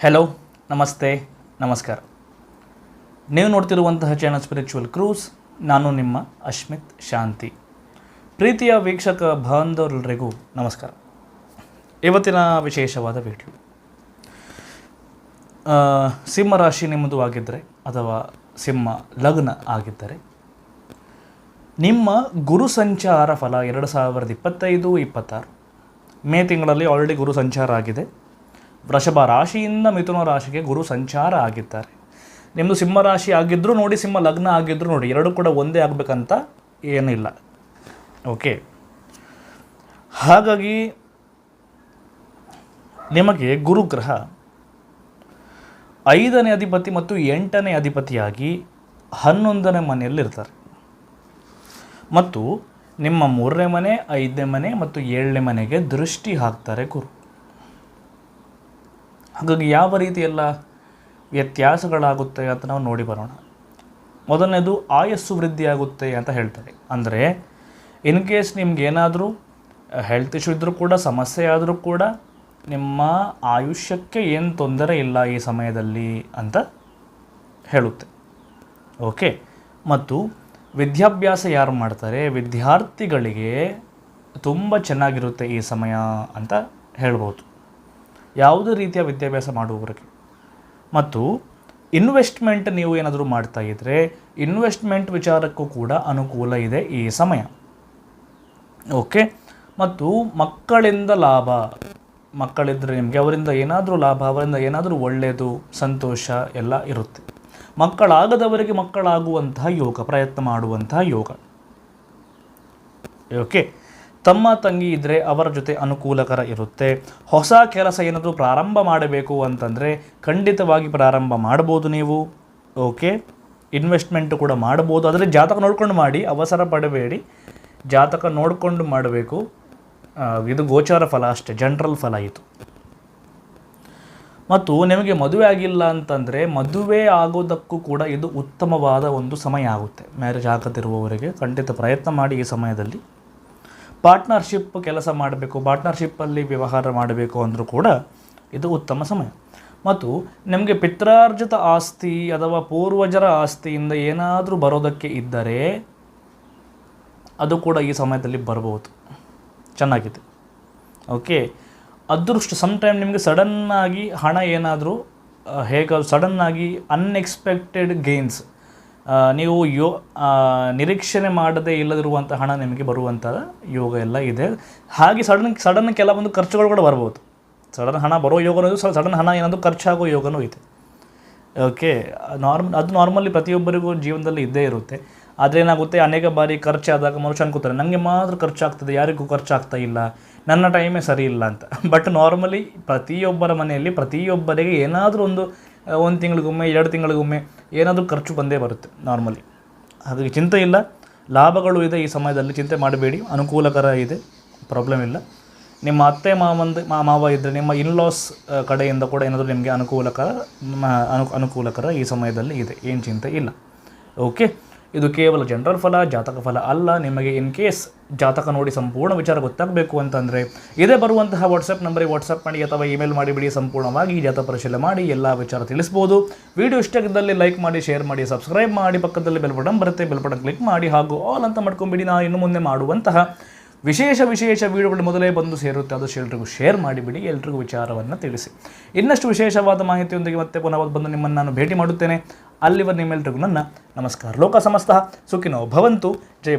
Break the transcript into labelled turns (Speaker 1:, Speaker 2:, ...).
Speaker 1: Hello ನಮಸ್ತೆ, ನಮಸ್ಕಾರ. ನೀವು ನೋಡ್ತಿರುವಂತಹ ಚಾನಲ್ ಸ್ಪಿರಿಚುವಲ್ ಕ್ರೂಸ್ ನಾನು ನಿಮ್ಮ ಅಶ್ಮಿತ್ ಶಾಂತಿ. ಪ್ರೀತಿಯ ವೀಕ್ಷಕ ಬಾಂಧವರೆಲ್ಲರಿಗೂ ನಮಸ್ಕಾರ. ಇವತ್ತಿನ ವಿಶೇಷವಾದ ವಿಡಿಯೋ ಸಿಂಹ ರಾಶಿ ನಿಮ್ಮದು ಆಗಿದ್ದರೆ ಅಥವಾ ಸಿಂಹ ಲಗ್ನ ಆಗಿದ್ದರೆ, ನಿಮ್ಮ ಗುರು ಸಂಚಾರ ಫಲ ಎರಡು ಸಾವಿರದ ಇಪ್ಪತ್ತೈದು, ಇಪ್ಪತ್ತಾರು. ಮೇ ತಿಂಗಳಲ್ಲಿ ಆಲ್ರೆಡಿ ಗುರು ಸಂಚಾರ ಆಗಿದೆ. ವೃಷಭ ರಾಶಿಯಿಂದ ಮಿಥುನ ರಾಶಿಗೆ ಗುರು ಸಂಚಾರ ಆಗಿದ್ದಾರೆ. ನಿಮ್ಮದು ಸಿಂಹ ರಾಶಿ ಆಗಿದ್ದರೂ ನೋಡಿ, ಸಿಂಹ ಲಗ್ನ ಆಗಿದ್ದರೂ ನೋಡಿ, ಎರಡೂ ಕೂಡ ಒಂದೇ ಆಗಬೇಕಂತ ಏನಿಲ್ಲ. ಓಕೆ. ಹಾಗಾಗಿ ನಿಮಗೆ ಗುರುಗ್ರಹ ಐದನೇ ಅಧಿಪತಿ ಮತ್ತು ಎಂಟನೇ ಅಧಿಪತಿಯಾಗಿ ಹನ್ನೊಂದನೇ ಮನೆಯಲ್ಲಿರ್ತಾರೆ ಮತ್ತು ನಿಮ್ಮ ಮೂರನೇ ಮನೆ, ಐದನೇ ಮನೆ ಮತ್ತು ಏಳನೇ ಮನೆಗೆ ದೃಷ್ಟಿ ಹಾಕ್ತಾರೆ ಗುರು. ಹಾಗಾಗಿ ಯಾವ ರೀತಿ ಎಲ್ಲ ವ್ಯತ್ಯಾಸಗಳಾಗುತ್ತೆ ಅಂತ ನಾವು ನೋಡಿ ಬರೋಣ. ಮೊದಲನೇದು ಆಯಸ್ಸು ವೃದ್ಧಿಯಾಗುತ್ತೆ ಅಂತ ಹೇಳ್ತಾರೆ. ಅಂದರೆ ಇನ್ ಕೇಸ್ ನಿಮ್ಗೆ ಏನಾದರೂ ಹೆಲ್ತ್ ಇಶ್ಯೂ ಇದ್ದರೂ ಕೂಡ, ಸಮಸ್ಯೆ ಆದರೂ ಕೂಡ, ನಿಮ್ಮ ಆಯುಷ್ಯಕ್ಕೆ ಏನು ತೊಂದರೆ ಇಲ್ಲ ಈ ಸಮಯದಲ್ಲಿ ಅಂತ ಹೇಳುತ್ತೆ. ಓಕೆ ಮತ್ತು ವಿದ್ಯಾಭ್ಯಾಸ ಯಾರು ಮಾಡ್ತಾರೆ? ವಿದ್ಯಾರ್ಥಿಗಳಿಗೆ ತುಂಬ ಚೆನ್ನಾಗಿರುತ್ತೆ ಈ ಸಮಯ ಅಂತ ಹೇಳ್ಬೋದು. ಯಾವುದೇ ರೀತಿಯ ವಿದ್ಯಾಭ್ಯಾಸ ಮಾಡುವವರಿಗೆ? ಮತ್ತು ಇನ್ವೆಸ್ಟ್ಮೆಂಟ್ ನೀವು ಏನಾದರೂ ಮಾಡ್ತಾ ಇದ್ದರೆ ಇನ್ವೆಸ್ಟ್ಮೆಂಟ್ ವಿಚಾರಕ್ಕೂ ಕೂಡ ಅನುಕೂಲ ಇದೆ ಈ ಸಮಯ. ಓಕೆ ಮತ್ತು ಮಕ್ಕಳಿಂದ ಲಾಭ ಮಕ್ಕಳಿದ್ದರೆ ನಿಮಗೆ ಅವರಿಂದ ಏನಾದರೂ ಲಾಭ, ಅವರಿಂದ ಏನಾದರೂ ಒಳ್ಳೆಯದು ಸಂತೋಷ ಎಲ್ಲ ಇರುತ್ತೆ. ಮಕ್ಕಳಾಗದವರಿಗೆ ಮಕ್ಕಳಾಗುವಂತಹ ಯೋಗ, ಪ್ರಯತ್ನ ಮಾಡುವಂತಹ ಯೋಗ. ಓಕೆ ತಮ್ಮ ತಂಗಿ ಇದ್ದರೆ ಅವರ ಜೊತೆ ಅನುಕೂಲಕರ ಇರುತ್ತೆ. ಹೊಸ ಕೆಲಸ ಏನಾದರೂ ಪ್ರಾರಂಭ ಮಾಡಬೇಕು ಅಂತಂದರೆ ಖಂಡಿತವಾಗಿ ಪ್ರಾರಂಭ ಮಾಡ್ಬೋದು ನೀವು. ಓಕೆ ಇನ್ವೆಸ್ಟ್ಮೆಂಟ್ ಕೂಡ ಮಾಡ್ಬೋದು. ಆದರೆ ಜಾತಕ ನೋಡ್ಕೊಂಡು ಮಾಡಿ, ಅವಸರ ಪಡಬೇಡಿ. ಜಾತಕ ನೋಡಿಕೊಂಡು ಮಾಡಬೇಕು. ಇದು ಗೋಚಾರ ಫಲ ಅಷ್ಟೇ ಜನರಲ್ ಫಲ ಇದು. ಮತ್ತು ನಿಮಗೆ ಮದುವೆ ಆಗಿಲ್ಲ ಅಂತಂದರೆ ಮದುವೆ ಆಗೋದಕ್ಕೂ ಕೂಡ ಇದು ಉತ್ತಮವಾದ ಒಂದು ಸಮಯ ಆಗುತ್ತೆ. ಮ್ಯಾರೇಜ್ ಆಗದಿರುವವರಿಗೆ ಖಂಡಿತ ಪ್ರಯತ್ನ ಮಾಡಿ ಈ ಸಮಯದಲ್ಲಿ. ಪಾರ್ಟ್ನರ್ಶಿಪ್ ಕೆಲಸ ಮಾಡಬೇಕು, ಪಾರ್ಟ್ನರ್ಶಿಪ್ಪಲ್ಲಿ ವ್ಯವಹಾರ ಮಾಡಬೇಕು ಅಂದರೂ ಕೂಡ ಇದು ಉತ್ತಮ ಸಮಯ. ಮತ್ತು ನಿಮಗೆ ಪಿತ್ರಾರ್ಜಿತ ಆಸ್ತಿ ಅಥವಾ ಪೂರ್ವಜರ ಆಸ್ತಿಯಿಂದ ಏನಾದರೂ ಬರೋದಕ್ಕೆ ಇದ್ದರೆ ಅದು ಕೂಡ ಈ ಸಮಯದಲ್ಲಿ ಬರಬಹುದು ಚೆನ್ನಾಗಿದೆ. ಓಕೆ. ಅದೃಷ್ಟ ಸಮ್ಟೈಮ್ ನಿಮಗೆ ಸಡನ್ನಾಗಿ ಹಣ ಏನಾದರೂ ಹೇಗೆ ಸಡನ್ನಾಗಿ ಅನ್ಎಕ್ಸ್ಪೆಕ್ಟೆಡ್ ಗೇನ್ಸ್ ನೀವು ಯೋ ನಿರೀಕ್ಷಣೆ ಮಾಡದೇ ಇಲ್ಲದಿರುವಂಥ ಹಣ ನಿಮಗೆ ಬರುವಂಥ ಯೋಗ ಎಲ್ಲ ಇದೆ. ಹಾಗೆ ಸಡನ್ ಸಡನ್ ಕೆಲವೊಂದು ಖರ್ಚುಗಳು ಕೂಡ ಬರ್ಬೋದು. ಸಡನ್ ಹಣ ಬರೋ ಯೋಗನೂ ಸಡನ್ ಹಣ ಏನಾದರೂ ಖರ್ಚಾಗೋ ಯೋಗನೂ ಇದೆ. ಓಕೆ ನಾರ್ಮ್ ಅದು ನಾರ್ಮಲಿ ಪ್ರತಿಯೊಬ್ಬರಿಗೂ ಜೀವನದಲ್ಲಿ ಇದ್ದೇ ಇರುತ್ತೆ. ಆದರೆ ಏನಾಗುತ್ತೆ, ಅನೇಕ ಬಾರಿ ಖರ್ಚಾದಾಗ ಮನುಷ್ಯ ಅನ್ಕೋತಾರೆ ನನಗೆ ಮಾತ್ರ ಖರ್ಚಾಗ್ತದೆ, ಯಾರಿಗೂ ಖರ್ಚಾಗ್ತಾ ಇಲ್ಲ, ನನ್ನ ಟೈಮೇ ಸರಿ ಇಲ್ಲ ಅಂತ. ಬಟ್ ನಾರ್ಮಲಿ ಪ್ರತಿಯೊಬ್ಬರ ಮನೆಯಲ್ಲಿ ಪ್ರತಿಯೊಬ್ಬರಿಗೆ ಏನಾದರೂ ಒಂದು ಒಂದು ತಿಂಗಳಿಗೊಮ್ಮೆ, ಎರಡು ತಿಂಗಳಿಗೊಮ್ಮೆ ಏನಾದರೂ ಖರ್ಚು ಬಂದೇ ಬರುತ್ತೆ ನಾರ್ಮಲಿ ಹಾಗಾಗಿ ಚಿಂತೆ ಇಲ್ಲ. ಲಾಭಗಳು ಇದೆ ಈ ಸಮಯದಲ್ಲಿ, ಚಿಂತೆ ಮಾಡಬೇಡಿ. ಅನುಕೂಲಕರ ಇದೆ. ಪ್ರಾಬ್ಲಮ್ ಇಲ್ಲ. ನಿಮ್ಮ ಅತ್ತೆ ಮಾವಂದು ಮಾವ ಇದ್ದರೆ ನಿಮ್ಮ ಇನ್ಲಾಸ್ ಕಡೆಯಿಂದ ಕೂಡ ಏನಾದರೂ ನಿಮಗೆ ಅನುಕೂಲಕರ ಅನು, ಅನುಕೂಲಕರ ಈ ಸಮಯದಲ್ಲಿ ಇದೆ. ಏನು ಚಿಂತೆ ಇಲ್ಲ. ಓಕೆ ಇದು ಕೇವಲ ಜನರಲ್ ಫಲ, ಜಾತಕ ಫಲ ಅಲ್ಲ. ನಿಮಗೆ ಇನ್ ಕೇಸ್ ಜಾತಕ ನೋಡಿ ಸಂಪೂರ್ಣ ವಿಚಾರ ಗೊತ್ತಾಗಬೇಕು ಅಂತಂದರೆ ಇದೇ ಬರುವಂತಹ ವಾಟ್ಸಪ್ ನಂಬರಿಗೆ ವಾಟ್ಸಪ್ ಮಾಡಿ ಅಥವಾ ಇಮೇಲ್ ಮಾಡಿಬಿಡಿ ಸಂಪೂರ್ಣವಾಗಿ ಈ ಜಾತಕ ಪರಿಶೀಲನೆ ಮಾಡಿ, ಎಲ್ಲ ವಿಚಾರ ತಿಳಿಸ್ಬೋದು. ವಿಡಿಯೋ ಇಷ್ಟ ಆಗಿದ್ದಲ್ಲಿ ಲೈಕ್ ಮಾಡಿ ಶೇರ್ ಮಾಡಿ ಸಬ್ಸ್ಕ್ರೈಬ್ ಮಾಡಿ. ಪಕ್ಕದಲ್ಲಿ ಬೆಲ್ ಬಟನ್ ಬರುತ್ತೆ. ಬೆಲ್ ಬಟನ್ ಕ್ಲಿಕ್ ಮಾಡಿ ಹಾಗೂ ಆಲ್ ಅಂತ ಮಾಡ್ಕೊಂಬಿಡಿ. ನಾನು ಇನ್ನು ಮುಂದೆ ಮಾಡುವಂತಹ ವಿಶೇಷ ವಿಶೇಷ ವಿಡಿಯೋಗಳು ಮೊದಲೇ ಬಂದು ಸೇರುತ್ತೆ. ಅದು ಎಲ್ರಿಗೂ ಶೇರ್ ಮಾಡಿಬಿಡಿ ಎಲ್ರಿಗೂ ವಿಚಾರವನ್ನು ತಿಳಿಸಿ. ಇನ್ನಷ್ಟು ವಿಶೇಷವಾದ ಮಾಹಿತಿಯೊಂದಿಗೆ ಮತ್ತೆ ಪುನಃ ಬಂದು ನಿಮ್ಮನ್ನು ನಾನು ಭೇಟಿ ಮಾಡುತ್ತೇನೆ. ಅಲ್ಲಿವರೆಗೆ ನಿಮ್ಮೆಲ್ರಿಗೂ ನನ್ನ ನಮಸ್ಕಾರ. ಲೋಕ ಸಮಸ್ತ ಸುಖಿನೋ ಭವಂತು. ಜಯ